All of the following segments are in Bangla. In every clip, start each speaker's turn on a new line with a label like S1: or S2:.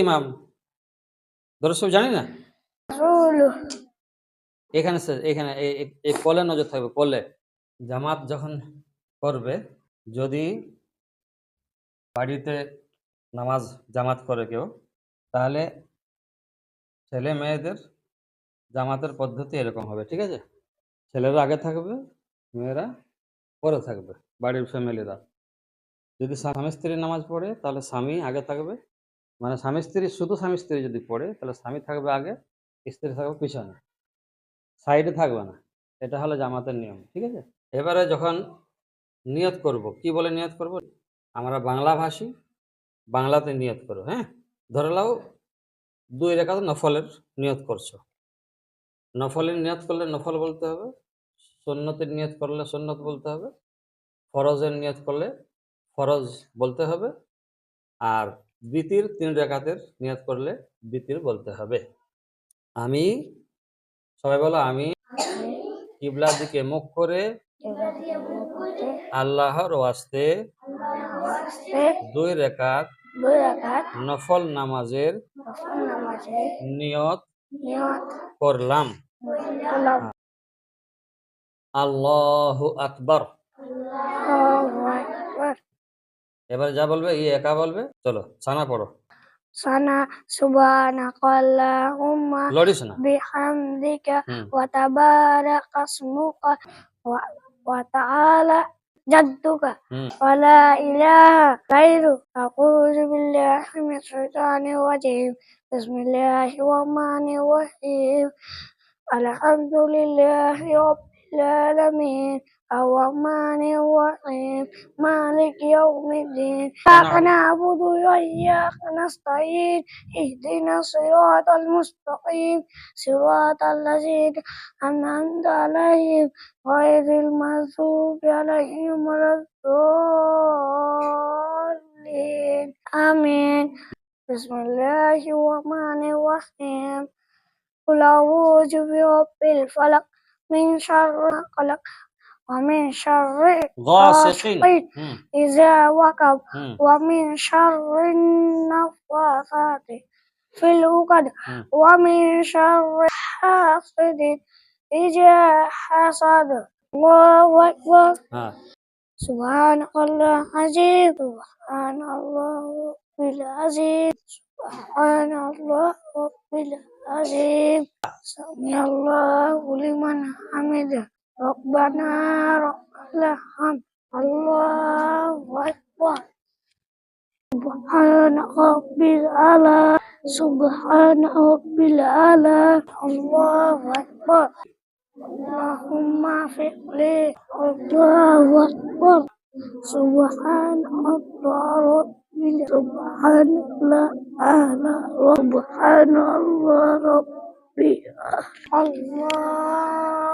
S1: ইমাম জানি না? এখানে এখানে এই কলে নজর থাকবে কলে। জামাত যখন করবে যদি বাড়িতে নামাজ জামাত করে কেউ তাহলে ছেলে মেয়েদের জামাতের পদ্ধতি এরকম হবে ঠিক আছে? ছেলেরা আগে থাকবে মেয়েরা পরে থাকবে বাড়ির ফ্যামিলিরা যদি স্বামী স্ত্রী নামাজ পড়ে তাহলে স্বামী আগে থাকবে মানে স্বামী স্ত্রী, শুধু স্বামী স্ত্রী যদি পড়ে, তাহলে স্বামী থাকবে আগে, স্ত্রী থাকবে পিছনে। সাইডে থাকবে না। এটা হলো জামাতের নিয়ম, ঠিক আছে? এবারে যখন নিয়ত করব, কি বলে নিয়ত করব? আমরা বাংলা ভাষী, বাংলাতে নিয়ত করো হ্যাঁ? ধরে নাও, দুই রেখা নফলের নিয়ত করছ। নফলের নিয়ত করলে নফল বলতে হবে সন্ন্যতের নিয়ত করলে সন্ন্যত বলতে হবে, ফরজের নিয়ত করলে ফরজ বলতে হবে, আর দ্বিতীয় তিন রেখাতের নিয়ত করলে দ্বিতীয় বলতে হবে। আমি, সবাই বলো আমি কিবলার দিকে মুখ করে আল্লাহর ওয়াস্তে দুই রেখাত নফল নামাজের নিয়ত করলাম। আল্লাহ আকবর। এবার যা বলবে ই একা বলবে চলো সানা পড়ো
S2: সানা সুবহানাকাল্লাহুম্মা
S1: লড়িস না
S2: bihamdika
S1: হুম
S2: wa tabaraka ismuka wa, wa ta'ala jadduka
S1: হুম
S2: wa la ilaha ghairu a'udzu billahi minash shaitanir rajim bismillahir rahmanir الرحمن الرحيم مالك يوم الدين. إياك نعبد وإياك نستعين اهدنا الصراط المستقيم. صراط الذين أنعمت عليهم غير المغضوب عليهم ولا الضالين. آمين. بسم الله الرحمن الرحيم. قل أعوذ برب الفلق من شر ما خلق ومن شر غاسق إذا وقب ومن شر النفاثات في
S1: الوقد
S2: ومن شر حاسد إذا حسد. الله أكبر. سبحان الله عزيز سبحان الله العزيز سبحان الله رب العزيز سمع الله لمن حمده. Rabbana rabbal Allah akbar. Subhana rabbil ala. Subhana rabbil ala. wa akbar. Allahumma fi'li. wa akbar. Subhana rabbil Subhanallah ala الله Rabbi Allah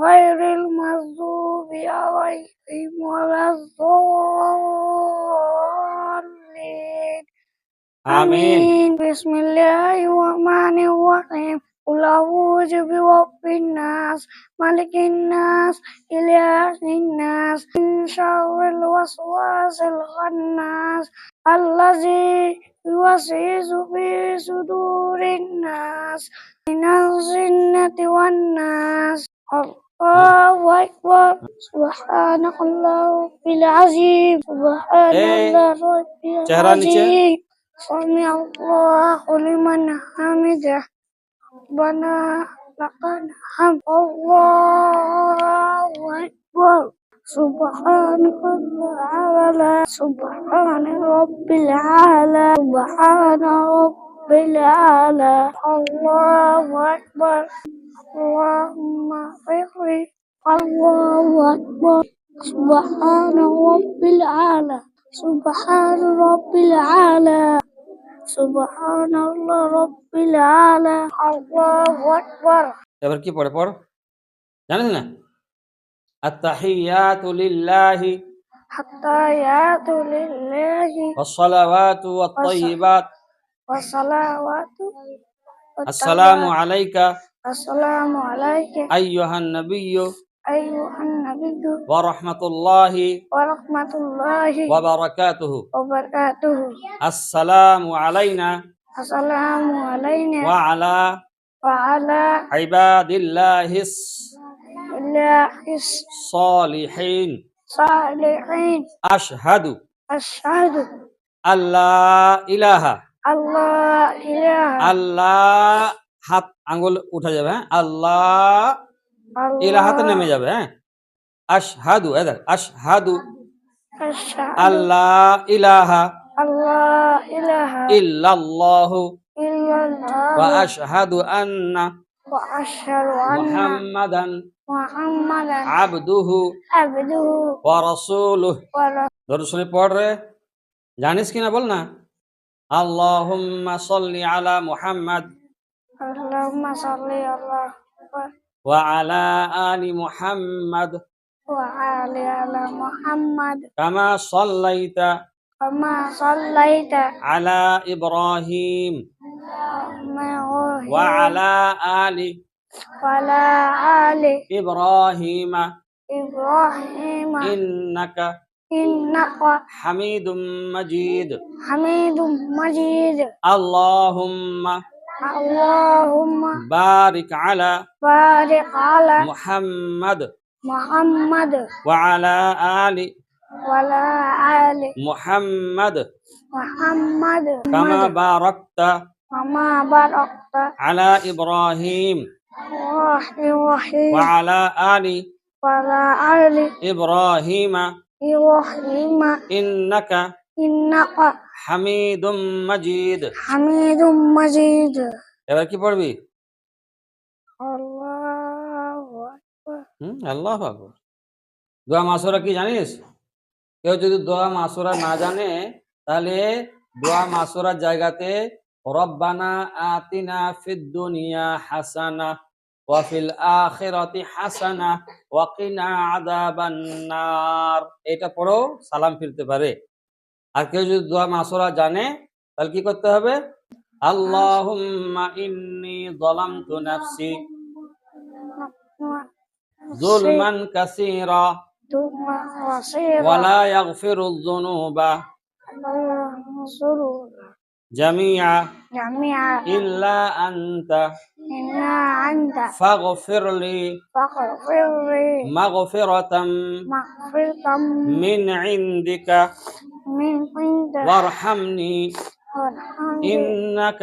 S2: غير المغضوب عليهم ولا الضالين
S1: آمين
S2: بسم الله الرحمن الرحيم قل أعوذ برب الناس ملك الناس إله الناس من شر الوسواس الخناس الذي يوسوس في صدور الناس من الجنة والناس الله أكبر سبحان الله العظيم سبحان الله رب العظيم سمع الله لمن حمده ربنا لك الحمد الله أكبر سبحانك الأعلى سبحان رب العالى سبحان رب العالى الله أكبر اللهم اغفر لي الله أكبر سبحان رب الأعلى سبحان رب الأعلى سبحان الله رب العالى الله أكبر
S1: এবার কি পড়ে পড় জানিস না التحيات لله
S2: حتى يأتوا لله
S1: والصلوات والطيبات
S2: والصلوات
S1: السلام عليك
S2: السلام عليك.
S1: أيها النبي.
S2: أيها النبي.
S1: ورحمة الله.
S2: ورحمة الله.
S1: وبركاته.
S2: وبركاته.
S1: السلام علينا.
S2: السلام علينا.
S1: وعلى
S2: وعلى
S1: عباد الله الصالحين
S2: صالحين.
S1: أشهد.
S2: أشهد.
S1: أن لا إله.
S2: الله إله.
S1: الله হাত আঙ্গুল উঠা যাবে হ্যাঁ? আল্লাহ এলা হাতে নেমে যাবে হ্যাঁ? আশহাদু এ দেখ আশহাদু। আল্লাহ ইলাহা ইল্লাল্লাহু ওয়া আশহাদু আন্না ওয়া আশহাদু
S2: আন্না
S1: মুহাম্মাদান মুহাম্মাদান আবদুহু রে। জানিস কিনা বল না? আল্লাহুম্মা সাল্লি আলা মুহাম্মাদ।
S2: اللهم صل
S1: الله وعلى آل محمد.
S2: وعلى آل محمد.
S1: كما صليت
S2: كما صليت
S1: على إبراهيم. وعلى آل
S2: وعلى آل
S1: إبراهيم.
S2: إبراهيم.
S1: إنك
S2: إنك
S1: حميد مجيد.
S2: حميد مجيد.
S1: اللهم
S2: اللهم
S1: بارك على
S2: بارك على
S1: محمد
S2: محمد
S1: وعلى آل
S2: وعلى آل
S1: محمد.
S2: محمد.
S1: كما باركت
S2: كما باركت
S1: على إبراهيم.
S2: إبراهيم.
S1: وعلى آل
S2: وعلى آل
S1: إبراهيم.
S2: إبراهيم.
S1: إنك এবার কি পড়বি? দোয়া মাসুরা কি জানিস? কেউ যদি দোয়া মাসুরা না জানে তাহলে দোয়া মাসুরার জায়গাতে রব্বানা আতিনা ফিদ দুনিয়া হাসানা ওয়া আখিরাতি হাসানা ওয়াকিনা আযাবান নার। এটা পড়ো সালাম ফিরতে পারে। আর কেউ যদি দোয়া মাসুরা জানে তাহলে কি করতে হবে? আল্লাহ ইন্নি যালামতু নাফসি
S2: যুলমান
S1: কাসীরা ওয়া
S2: লা ইয়াগফিরু
S1: আনতা ইল্লা
S2: আনতা ফাগফিরলি
S1: مغفرة
S2: مغفرة
S1: من عندك
S2: من عندك
S1: وارحمني
S2: وارحمني
S1: إنك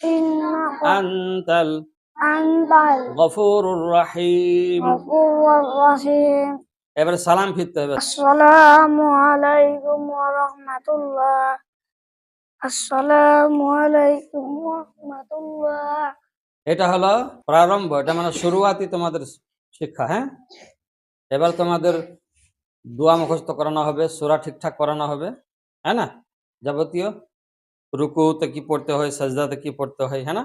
S2: إنك
S1: أنت
S2: أنت
S1: الغفور الرحيم
S2: الغفور الرحيم
S1: এবারে সালাম ফিরতে হবে
S2: السلام عليكم ورحمة الله السلام عليكم ورحمة الله
S1: এটা হলো প্রারম্ভ এটা মানে শুরুয়াতি তোমাদের শিক্ষা হ্যাঁ এবার তোমাদের দোয়া মুখস্থ করানো হবে সুরা ঠিকঠাক করানো হবে হ্যাঁ না যাবতীয় রুকুতে কি পড়তে হয় সাজদাতে কি পড়তে হয় হ্যাঁ না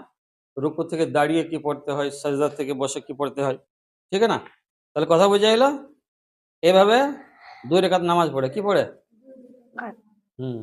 S1: রুকু থেকে দাঁড়িয়ে কি পড়তে হয় সাজদা থেকে বসে কি পড়তে হয় ঠিক না তাহলে কথা বোঝা এলো এভাবে দুই রেখাত নামাজ পড়ে কি পড়ে হুম